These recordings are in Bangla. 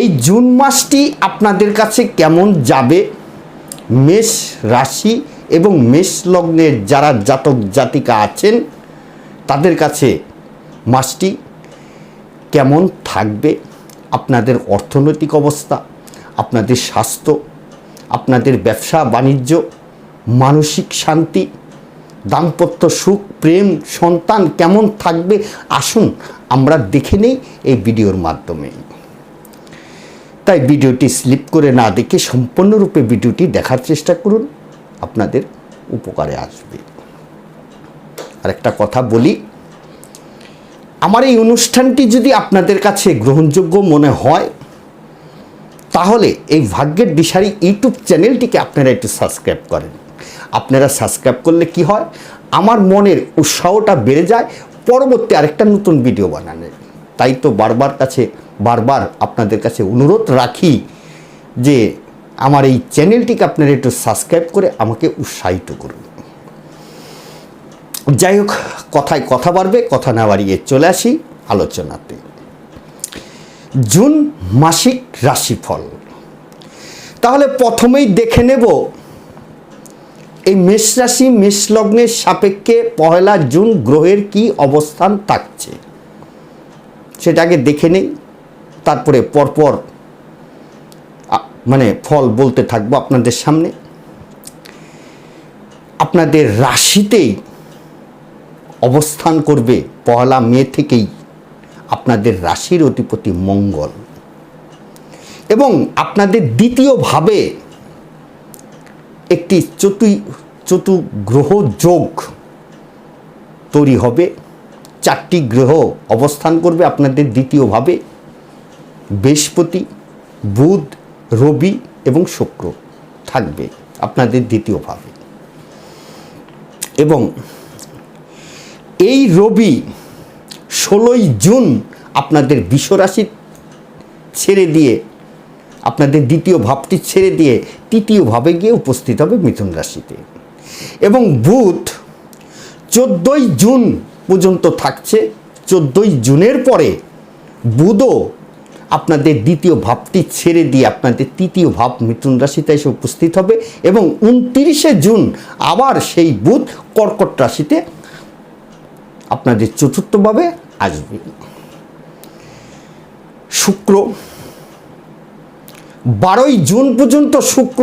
এই জুন মাসটি আপনাদের কাছে কেমন যাবে? মেষ রাশি এবং মেষ লগ্নের যারা জাতক জাতিকা আছেন, তাদের কাছে মাসটি কেমন থাকবে? আপনাদের অর্থনৈতিক অবস্থা, আপনাদের স্বাস্থ্য, আপনাদের ব্যবসা, বাণিজ্য, মানসিক শান্তি, দাম্পত্য সুখ, প্রেম, সন্তান কেমন থাকবে? আসুন আমরা দেখে নেই এই ভিডিওর মাধ্যমে। তাই ভিডিওটি স্লিপ করে না দেখে সম্পূর্ণরূপে ভিডিওটি দেখার চেষ্টা করুন। আপনাদের উপকারে আসবে। আর একটা কথা বলি। আমার এই অনুষ্ঠানটি যদি আপনাদের কাছে গ্রহণযোগ্য মনে হয়, তাহলে এই ভাগ্যের দিশারি ইউটিউব চ্যানেলটিকে আপনারা একটু সাবস্ক্রাইব করেন। আপনারা সাবস্ক্রাইব করলে কি হয়? আমার মনের উৎসাহটা বেড়ে যায়। পরবর্তী আরেকটা নতুন ভিডিও বানানোর। তাই তো বারবার কাছে বারবার আপনাদের কাছে অনুরোধ রাখি যে আমার এই চ্যানেলটিকে আপনারা একটু সাবস্ক্রাইব করে আমাকে উৎসাহিত করুন। যাই হোক, কথায় কথা বাড়বে, কথা না বাড়িয়ে চলে আসি আলোচনাতে। জুন মাসিক রাশিফল। তাহলে প্রথমেই দেখে নেব, এই মেষ রাশি, মেষ লগ্নের সাপেক্ষে পয়লা জুন গ্রহের কি অবস্থান থাকছে? সেটাকে দেখে নেই। তারপরে পরপর মানে ফল বলতে থাকব আপনাদের সামনে। আপনাদের রাশিতেই অবস্থান করবে পয়লা মে থেকেই আপনাদের রাশির অধিপতি মঙ্গল। এবং আপনাদের দ্বিতীয়ভাবে একটি চতু চতুগ্রহ যোগ তৈরি হবে। চারটি গ্রহ অবস্থান করবে আপনাদের দ্বিতীয়ভাবে বৃহস্পতি, বুধ, রবি এবং শুক্র থাকবে আপনাদের দ্বিতীয়ভাবে এবং এই রবি ষোলোই জুন আপনাদের বিশ্বরাশি ছেড়ে দিয়ে, আপনাদের দ্বিতীয় ভাবটি ছেড়ে দিয়ে তৃতীয় ভাবে গিয়ে উপস্থিত হবে মিথুন রাশিতে। এবং বুধ চোদ্দোই জুন পর্যন্ত থাকছে। চোদ্দোই জুনের পরে বুধও আপনাদের দ্বিতীয় ভাবটি ছেড়ে দিয়ে আপনাদের তৃতীয় ভাব মিথুন রাশিতে এসে উপস্থিত হবে এবং উনতিরিশে জুন আবার সেই বুধ কর্কট রাশিতে আপনাদের চতুর্থভাবে আসবে। শুক্র, বারোই জুন পর্যন্ত শুক্র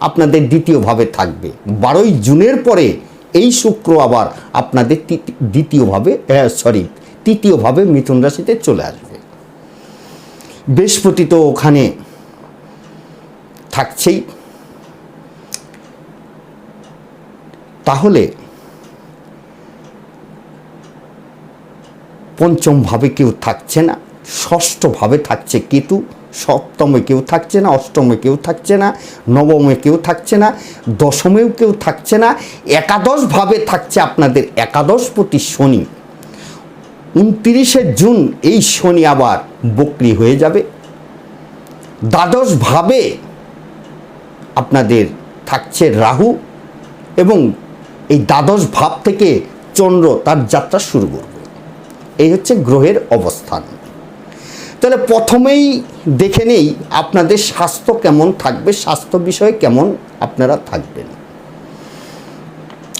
আপনাদের দ্বিতীয়ভাবে থাকবে। বারোই জুনের পরে এই শুক্র আবার আপনাদের দ্বিতীয়ভাবে সরি তৃতীয়ভাবে মিথুন রাশিতে চলে আসবে। বৃহস্পতি তো ওখানে থাকছেই। তাহলে পঞ্চম ভাবে কেউ থাকছে না ষষ্ঠ ভাবে থাকছে কেতু, সপ্তমে কেউ থাকছে না, অষ্টমে কেউ থাকছে না, নবমে কেউ থাকছে না, দশমেও কেউ থাকছে না একাদশ ভাবে থাকছে আপনাদের একাদশপতি শনি। উনত্রিশে জুন এই শনি আবার বকরি হয়ে যাবে। দ্বাদশ ভাবে আপনাদের থাকছে রাহু এবং এই দ্বাদশ ভাব থেকে চন্দ্র তার যাত্রা শুরু করবে। এই হচ্ছে গ্রহের অবস্থান। তাহলে প্রথমেই দেখে নেই আপনাদের স্বাস্থ্য কেমন থাকবে, স্বাস্থ্য বিষয়ে কেমন আপনারা থাকবেন।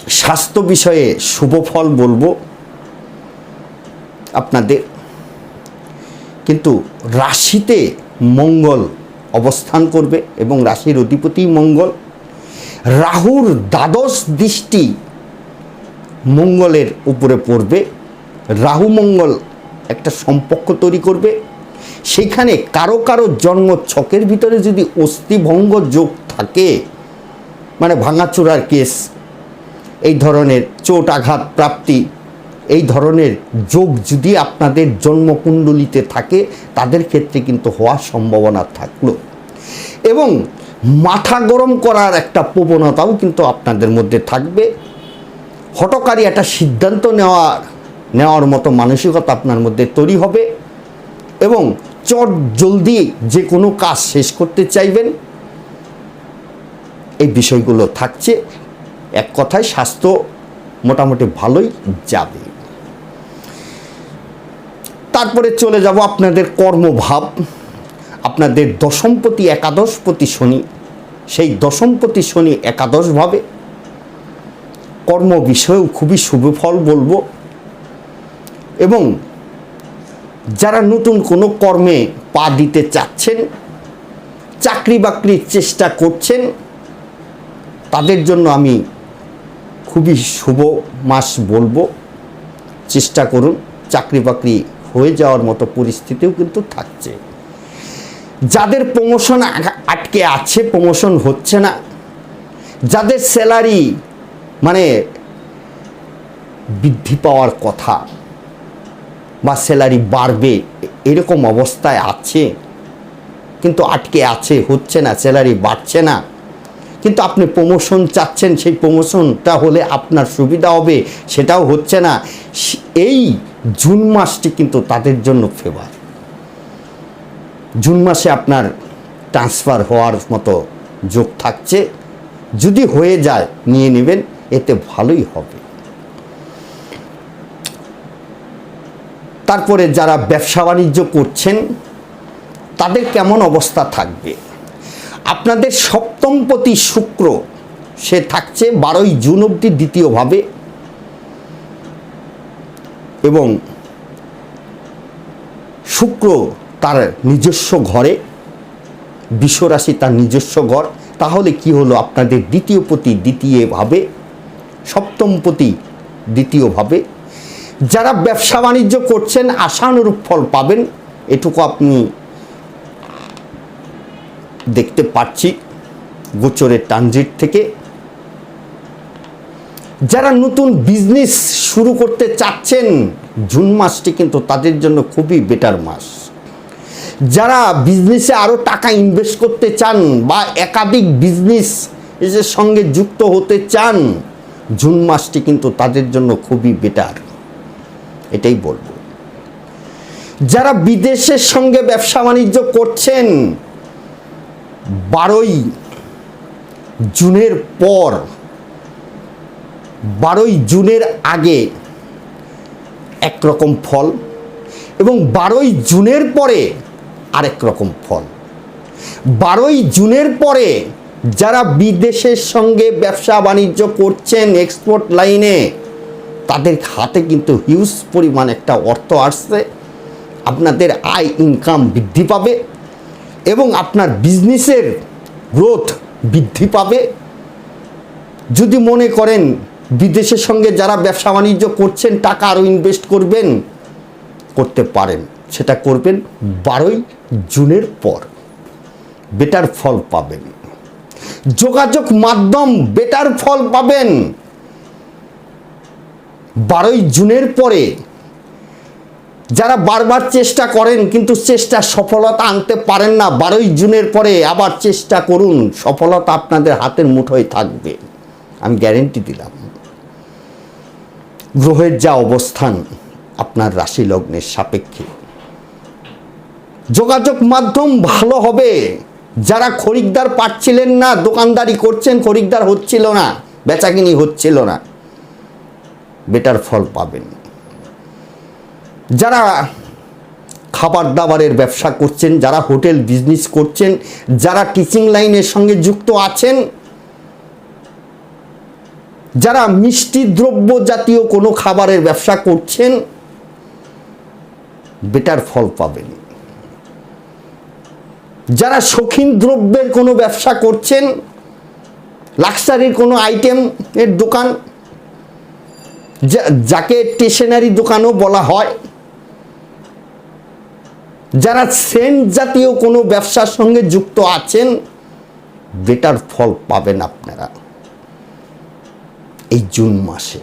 স্বাস্থ্য বিষয়ে শুভ ফল বলব। আপনাদের। কিন্তু রাশিতে মঙ্গল অবস্থান করবে এবং রাশির অধিপতি মঙ্গল। রাহুর দ্বাদশ দৃষ্টি মঙ্গলের উপরে পড়বে। রাহু মঙ্গল একটা সম্পর্ক তৈরি করবে। সেখানে কারও কারও জন্ম ছকের ভিতরে যদি অস্থিভঙ্গ যোগ থাকে মানে ভাঙাচোরার কেস, এই ধরনের চোট আঘাত প্রাপ্তি এই ধরনের যোগ যদি আপনাদের জন্মকুণ্ডলিতে থাকে, তাদের ক্ষেত্রে কিন্তু হওয়ার সম্ভাবনা থাকল। এবং মাথা গরম করার একটা প্রবণতাও কিন্তু আপনাদের মধ্যে থাকবে। হটকারী একটা সিদ্ধান্ত নেওয়ার নেওয়ার মতো মানসিকতা আপনার মধ্যে তৈরি হবে এবং চট জলদি যে কোনো কাজ শেষ করতে চাইবেন। এই বিষয়গুলো থাকছে। এক কথায় স্বাস্থ্য মোটামুটি ভালোই যাবে। তারপরে চলে যাব আপনাদের কর্মভাব। আপনাদের দশমপতি একাদশপতি শনি। সেই দশমপতি শনি একাদশভাবে কর্ম বিষয়েও খুবই শুভ ফল বলব। এবং যারা নতুন কোনো কর্মে পা দিতে চাচ্ছেন, চাকরি বাকরির চেষ্টা করছেন, তাদের জন্য আমি খুবই শুভ মাস বলব। চেষ্টা করুন চাকরি বাকরি হয়ে যাওয়ার মতো পরিস্থিতিও কিন্তু থাকছে। যাদের প্রমোশন আটকে আছে প্রমোশন হচ্ছে না। যাদের স্যালারি মানে বৃদ্ধি পাওয়ার কথা বা স্যালারি বাড়বে, এরকম অবস্থায় আছে, কিন্তু আটকে আছে, হচ্ছে না স্যালারি বাড়ছে না। কিন্তু আপনি প্রমোশন চাচ্ছেন, সেই প্রমোশনটা হলে আপনার সুবিধা হবে, সেটাও হচ্ছে না। এই জুন মাসটি কিন্তু তাদের জন্য ফেভার জুন মাসে আপনার ট্রান্সফার হওয়ার মতো যোগ থাকছে। যদি হয়ে যায়, নিয়ে নেবেন, এতে ভালোই হবে। তারপরে যারা ব্যবসা বাণিজ্য করছেন, তাদের কেমন অবস্থা থাকবে? আপনাদের সপ্তমপতি শুক্র, সে থাকছে বারোই জুন অবধি দ্বিতীয়ভাবে। এবং শুক্র তার নিজস্ব ঘরে, বিশ্বরাশি তার নিজস্ব ঘর। তাহলে কি হলো? আপনাদের দ্বিতীয় পতি দ্বিতীয়ভাবে সপ্তমপতি দ্বিতীয়ভাবে। যারা ব্যবসা বাণিজ্য করছেন, আশানুরূপ ফল পাবেন, এটুকু আপনি দেখতে পাচ্ছি গোচরের ট্রানজিট থেকে। যারা নতুন বিজনেস শুরু করতে চাচ্ছেন, জুন মাসটি কিন্তু তাদের জন্য খুবই বেটার মাস। যারা বিজনেসে আরও টাকা ইনভেস্ট করতে চান বা একাধিক বিজনেস এর সঙ্গে যুক্ত হতে চান, জুন মাসটি কিন্তু তাদের জন্য খুবই বেটার এটাই বলব। যারা বিদেশের সঙ্গে ব্যবসা বাণিজ্য করছেন, বারোই জুনের পর বারোই জুনের আগে একরকম ফল এবং বারোই জুনের পরে আরেক রকম ফল। বারোই জুনের পরে যারা বিদেশের সঙ্গে ব্যবসা বাণিজ্য করছেন এক্সপোর্ট লাইনে তাদের হাতে কিন্তু হিউজ পরিমাণ একটা অর্থ আসছে। আপনাদের আয় ইনকাম বৃদ্ধি পাবে এবং আপনার বিজনেসের গ্রোথ বৃদ্ধি পাবে। যদি মনে করেন বিদেশের সঙ্গে যারা ব্যবসা বাণিজ্য করছেন, টাকা আরও ইনভেস্ট করবেন, করতে পারেন। সেটা করবেন বারোই জুনের পর। বেটার ফল পাবেন। যোগাযোগ মাধ্যম বেটার ফল পাবেন। বারোই জুনের পরে যারা বারবার চেষ্টা করেন, কিন্তু চেষ্টা সফলতা আনতে পারেন না, বারোই জুনের পরে আবার চেষ্টা করুন, সফলতা আপনাদের হাতের মুঠোয় থাকবে। আমি গ্যারেন্টি দিলাম। গ্রহের যা অবস্থান, আপনার রাশি লগ্নের সাপেক্ষে। যোগাযোগ মাধ্যম ভালো হবে। যারা খরিদ্দার পাচ্ছিলেন না, দোকানদারি করছেন, খরিদ্দার হচ্ছিল না, বেচাকিনি হচ্ছিল না, বেটার ফল পাবেন। যারা খাবার দাবারের ব্যবসা করছেন, যারা হোটেল বিজনেস করছেন, যারা টিচিং লাইনের সঙ্গে যুক্ত আছেন যারা মিষ্টি দ্রব্য জাতীয় কোনো খাবারের ব্যবসা করছেন, বেটার ফল পাবেন। যারা শৌখিন দ্রব্যের কোনো ব্যবসা করছেন, লাক্সারির কোনো আইটেম এর দোকান যাকে স্টেশনারি দোকানও বলা হয়, যারা সেন্ট জাতীয় কোনো ব্যবসার সঙ্গে যুক্ত আছেন, বেটার ফল পাবেন আপনারা। এই জুন মাসে।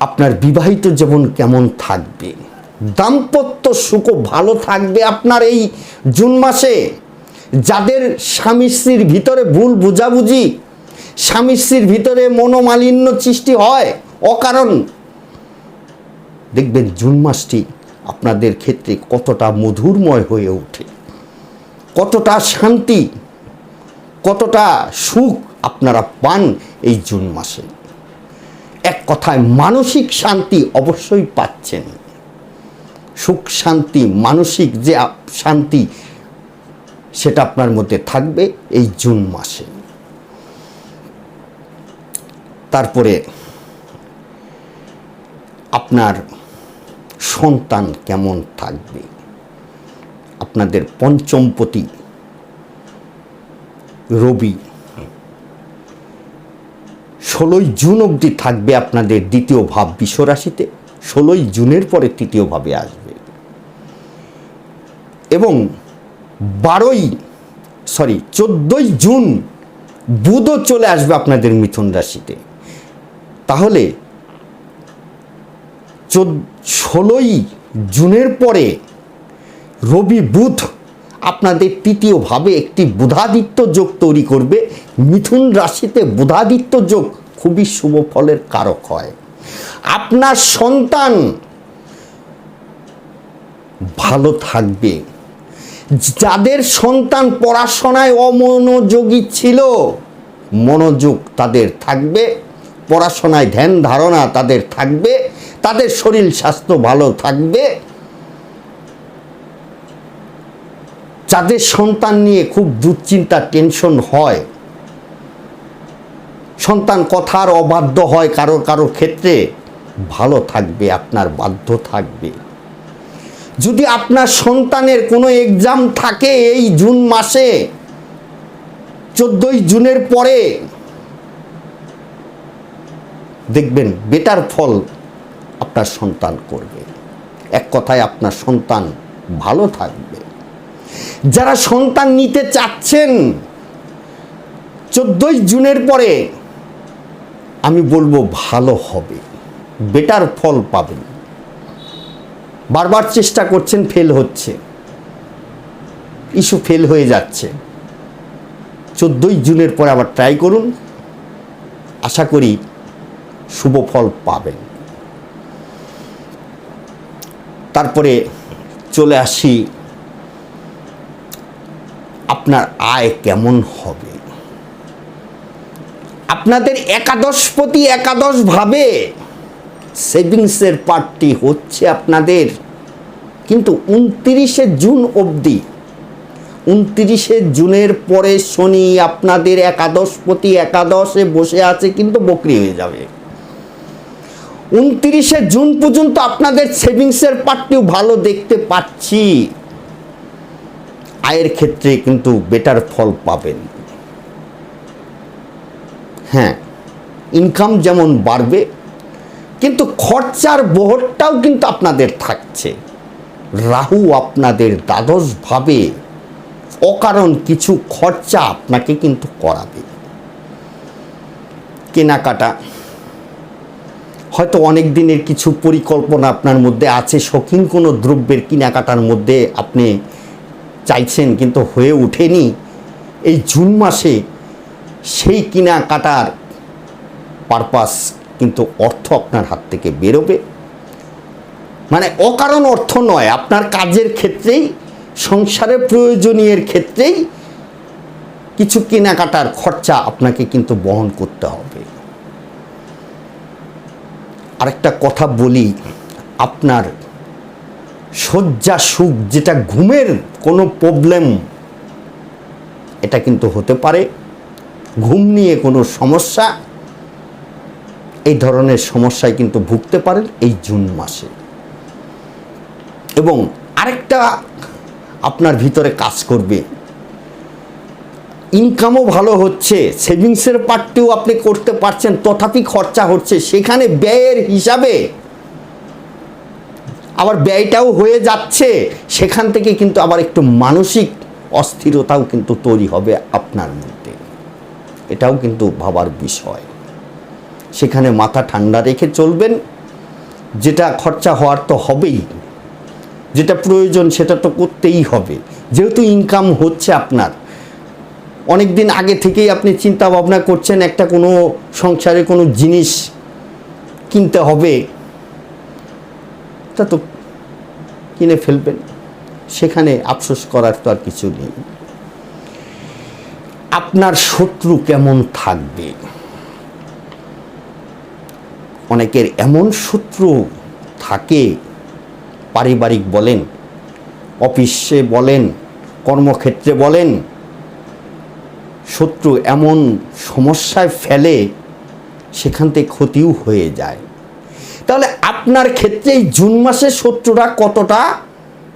আপনার বিবাহিত জীবন কেমন থাকবে? দাম্পত্য সুখ ভালো থাকবে আপনার এই জুন মাসে? যাদের স্বামী স্ত্রীর ভিতরে ভুল বুঝাবুঝি, স্বামী স্ত্রীর ভিতরে মনোমালিন্য সৃষ্টি হয়, অকারণ। দেখবেন জুন মাসটি আপনাদের ক্ষেত্রে কতটা মধুরময় হয়ে ওঠে। কতটা শান্তি, কতটা সুখ আপনারা পান এই জুন মাসে। এক কথায় মানসিক শান্তি অবশ্যই পাচ্ছেন। সুখ শান্তি, মানসিক যে শান্তি, সেটা আপনার মধ্যে থাকবে এই জুন মাসে। তারপরে আপনার সন্তান কেমন থাকবে? আপনাদের পঞ্চমপতি রবি ষোলোই জুন অবধি থাকবে আপনাদের দ্বিতীয় ভাব বিশ্বরাশিতে। ষোলোই জুনের পরে তৃতীয় ভাবে আসবে। এবং বারোই সরি চোদ্দোই জুন বুধও চলে আসবে আপনাদের মিথুন রাশিতে। তাহলে ষোলোই জুনের পরে রবি বুধ আপনাদের তৃতীয়ভাবে একটি বুধাদিত্য যোগ তৈরি করবে। মিথুন রাশিতে বুধাদিত্য যোগ খুবই শুভ ফলের কারক হয়। আপনার সন্তান ভালো থাকবে। যাদের সন্তান পড়াশোনায় অমনোযোগী ছিল, মনোযোগ তাদের থাকবে, পড়াশোনায় ধ্যান ধারণা তাদের থাকবে, তাদের শরীর স্বাস্থ্য ভালো থাকবে। যাদের সন্তান নিয়ে খুব দুশ্চিন্তা, টেনশন হয় সন্তান কথার অবাধ্য হয় কারও কারও ক্ষেত্রে, ভালো থাকবে, আপনার বাধ্য থাকবে। যদি আপনার সন্তানের কোনো এক্সাম থাকে এই জুন মাসে, চোদ্দই জুনের পরে, দেখবেন বেটার ফল আপনার সন্তান করবে। এক কথায় আপনার সন্তান ভালো থাকবে। যারা সন্তান নিতে চাচ্ছেন, চোদ্দই জুনের পরে আমি বলব ভালো হবে। বেটার ফল পাবেন। বারবার চেষ্টা করছেন ফেল হচ্ছে। ইস্যু ফেল হয়ে যাচ্ছে। চোদ্দোই জুনের পরে আবার ট্রাই করুন। আশা করি শুভ ফল পাবেন। তারপরে চলে আসি, আপনার আয় কেমন হবে? আপনাদের একাদশ একাদশপতি একাদশভাবে সেভিংসের পার্টটি হচ্ছে আপনাদের। কিন্তু উনত্রিশে জুন অবধি, উনত্রিশে জুনের পরে শনি আপনাদের একাদশ প্রতি একাদশে বসে আছে, কিন্তু বকরি হয়ে যাবে। উনত্রিশে জুন পর্যন্ত আপনাদের সেভিংসের পার্টটিও ভালো দেখতে পাচ্ছি। আয়ের ক্ষেত্রে কিন্তু বেটার ফল পাবেন। হ্যাঁ ইনকাম যেমন বাড়বে, কিন্তু খরচার বহরটাও কিন্তু আপনাদের থাকছে। রাহু আপনাদের দ্বাদশভাবে অকারণ কিছু খরচা আপনাকে কিন্তু করাবে। কেনাকাটা, হয়তো অনেক দিনের কিছু পরিকল্পনা আপনার মধ্যে আছে, শৌখিন কোনো দ্রব্যের কেনাকাটার মধ্যে আপনি চাইছেন, কিন্তু হয়ে ওঠেনি। এই জুন মাসে সেই কেনাকাটার পারপাস কিন্তু অর্থ আপনার হাত থেকে বেরোবে। মানে অকারণ অর্থ নয়, আপনার কাজের ক্ষেত্রেই, সংসারের প্রয়োজনীয়ের ক্ষেত্রেই কিছু কেনাকাটার খরচা আপনাকে কিন্তু বহন করতে হবে। আরেকটা কথা বলি, আপনার শয্যা সুখ যেটা ঘুমের কোনো প্রবলেম এটা কিন্তু হতে পারে। ঘুম নিয়ে কোনো সমস্যা, এই ধরনের সমস্যায় কিন্তু ভুগতে পারেন এই জুন মাসে। এবং আরেকটা আপনার ভিতরে কাজ করবে। ইনকামও ভালো হচ্ছে, সেভিংসের পার্টটিও আপনি করতে পারছেন, তথাপি খরচা হচ্ছে, সেখানে ব্যয়ের হিসাবে আবার ব্যয়টাও হয়ে যাচ্ছে, সেখান থেকে কিন্তু আবার একটু মানসিক অস্থিরতাও কিন্তু তৈরি হবে আপনার মধ্যে। এটাও কিন্তু ভাবার বিষয়। সেখানে মাথা ঠান্ডা রেখে চলবেন, যেটা খরচা হওয়ার তো হবেই, যেটা প্রয়োজন সেটা তো করতেই হবে। যেহেতু ইনকাম হচ্ছে আপনার অনেক দিন আগে থেকেই আপনি চিন্তা ভাবনা করছেন একটা কোনো সংসারে কোনো জিনিস কিনতে হবে, তা তো কিনে ফেলবেন। সেখানে আফসোস করার তো আর কিছু নেই। আপনার শত্রু কেমন থাকবে? অনেকের এমন শত্রু থাকে, পারিবারিক বলেন, অফিসে বলেন, কর্মক্ষেত্রে বলেন, শত্রু এমন সমস্যায় ফেলে সেখান থেকে ক্ষতিও হয়ে যায়। তাহলে আপনার ক্ষেত্রে এই জুন মাসে শত্রুরা কতটা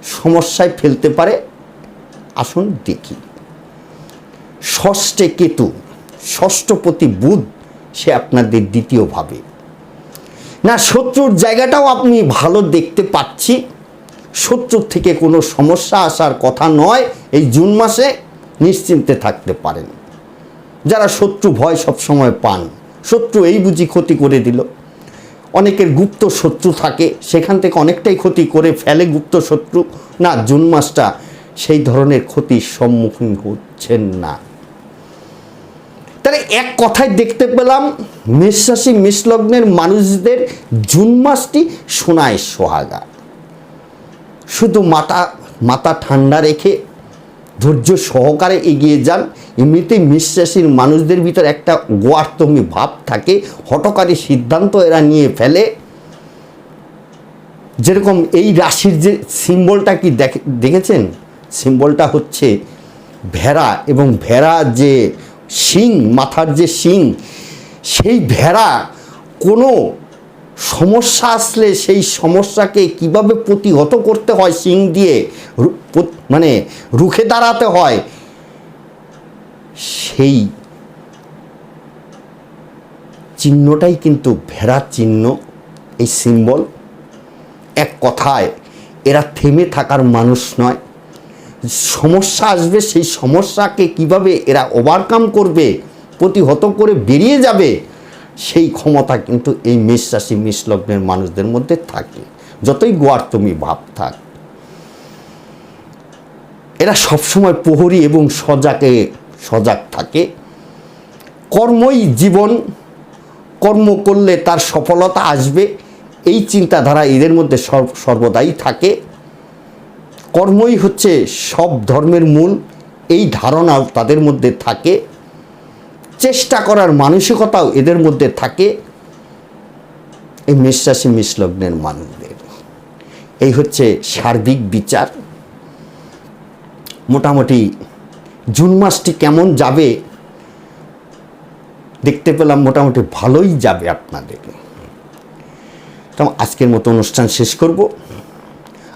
সমস্যায় ফেলতে পারে? আসুন দেখি। ষষ্ঠে কেতু ষষ্ঠপতি বুধ, সে আপনাদের দ্বিতীয়ভাবে না, শত্রুর জায়গাটাও আপনি ভালো দেখতে পাচ্ছি। শত্রুর থেকে কোনো সমস্যা আসার কথা নয়, এই জুন মাসে নিশ্চিন্তে থাকতে পারেন। যারা শত্রু ভয় সবসময় পান, শত্রু এই বুঝি ক্ষতি করে দিল। অনেকের গুপ্ত শত্রু থাকে, সেখান থেকে অনেকটাই ক্ষতি করে ফেলে গুপ্ত শত্রু। না, জুন মাসটা সেই ধরনের ক্ষতির সম্মুখীন হচ্ছেন না। তাহলে এক কথায় দেখতে পেলাম মেষরাশি মেষলগ্নের মানুষদের জুন মাসটি সোনায় সোহাগা। শুধু মাথা মাথা ঠান্ডা রেখে ধৈর্য সহকারে এগিয়ে যান এমনিতেই মিশ্রাশির মানুষদের ভিতর একটা গোয়ার্তমি ভাব থাকে হটকারী সিদ্ধান্ত এরা নিয়ে ফেলে। যেরকম এই রাশির যে সিম্বলটা কি দেখে- দেখেছেন? সিম্বলটা হচ্ছে ভেড়া এবং ভেড়া যে শিং, মাথার যে শিং, সেই ভেড়া কোনো সমস্যা আসলে সেই সমস্যাকে কীভাবে প্রতিহত করতে হয় শিং দিয়ে মানে রুখে দাঁড়াতে হয়, সেই চিহ্নটাই কিন্তু ভেড়ার চিহ্ন, এই সিম্বল এক কথায়, এরা থেমে থাকার মানুষ নয়। সমস্যা আসবে, সেই সমস্যাকে কীভাবে এরা ওভারকাম করবে, প্রতিহত করে বেরিয়ে যাবে, সেই ক্ষমতা কিন্তু এই মেষ রাশি, মেষ লগ্নের মানুষদের মধ্যে থাকে। যতই গোয়ার্তমি ভাব থাক, এরা সবসময় প্রহরী এবং সজাগে, সজাগ থাকে। কর্মই জীবন, কর্ম করলে তার সফলতা আসবে, এই চিন্তাধারা এদের মধ্যে সর্ব- সর্বদাই থাকে। কর্মই হচ্ছে সব ধর্মের মূল। এই ধারণাও তাদের মধ্যে থাকে। চেষ্টা করার মানসিকতাও এদের মধ্যে থাকে। এই মেষরাশি মিশ্লগ্নের মানুষদের। এই হচ্ছে সার্বিক বিচার। মোটামুটি জুন মাসটি কেমন যাবে দেখতে পেলাম মোটামুটি ভালোই যাবে আপনাদের। তো আজকের মতো অনুষ্ঠান শেষ করব।